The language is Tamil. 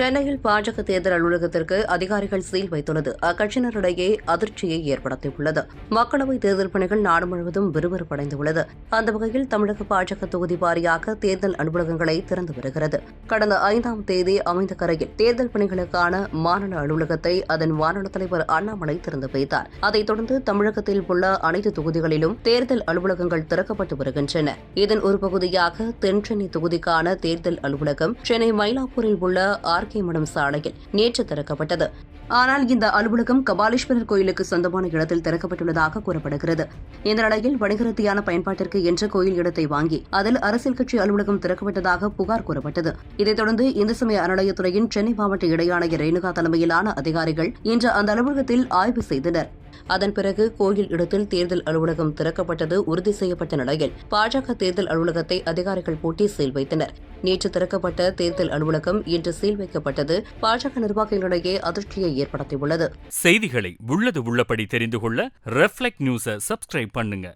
சென்னையில் பாஜக தேர்தல் அலுவலகத்திற்கு அதிகாரிகள் சீல் வைத்துள்ளது. அக்கட்சியினரிடையே அதிர்ச்சியை ஏற்படுத்தியுள்ளது. மக்களவைத் தேர்தல் பணிகள் நாடு முழுவதும் விறுவிறுப்படைந்துள்ளது. அந்த வகையில் தமிழக பாஜக தொகுதி வாரியாக தேர்தல் அலுவலகங்களை திறந்து வருகிறது. கடந்த ஐந்தாம் தேதி அமைந்த கரையில் தேர்தல் பணிகளுக்கான மாநில அலுவலகத்தை அதன் மாநில தலைவர் அண்ணாமலை திறந்து வைத்தார். அதைத் தொடர்ந்து தமிழகத்தில் உள்ள அனைத்து தொகுதிகளிலும் தேர்தல் அலுவலகங்கள் திறக்கப்பட்டு வருகின்றன. இதன் ஒரு பகுதியாக தென்சென்னை தொகுதிக்கான தேர்தல் அலுவலகம் சென்னை மயிலாப்பூரில் உள்ள ஆர். மடம் சாலையில் நேற்று திறக்கப்பட்டது. ஆனால் இந்த அலுவலகம் கபாலீஸ்வரர் கோயிலுக்கு சொந்தமான இடத்தில் திறக்கப்பட்டுள்ளதாக கூறப்படுகிறது. இந்த நிலையில் வணிகரத்தியான பயன்பாட்டிற்கு என்ற கோயில் இடத்தை வாங்கி அதில் அரசியல் கட்சி அலுவலகம் திறக்கப்பட்டதாக புகார் கூறப்பட்டது. இதைத் தொடர்ந்து இந்து சமய அறநிலையத்துறையின் சென்னை மாவட்ட இடையாணையர் ரேணுகா தலைமையிலான அதிகாரிகள் இன்று அந்த அலுவலகத்தில் ஆய்வு செய்தனர். அதன் பிறகு கோயில் இடத்தில் தேர்தல் அலுவலகம் திறக்கப்பட்டது உறுதி செய்யப்பட்ட நிலையில் பாஜக தேர்தல் அலுவலகத்தை அதிகாரிகள் பூட்டி சீல் வைத்தனர். நேற்று திறக்கப்பட்ட தேர்தல் அலுவலகம் இன்று சீல் வைக்கப்பட்டது பாஜக நிர்வாகிகளிடையே அதிர்ச்சியை ஏற்படுத்தியுள்ளது. செய்திகளை உள்ளது உள்ளபடி தெரிந்து கொள்ள ரெஃப்ளெக்ட் நியூஸை சப்ஸ்கிரைப் பண்ணுங்க.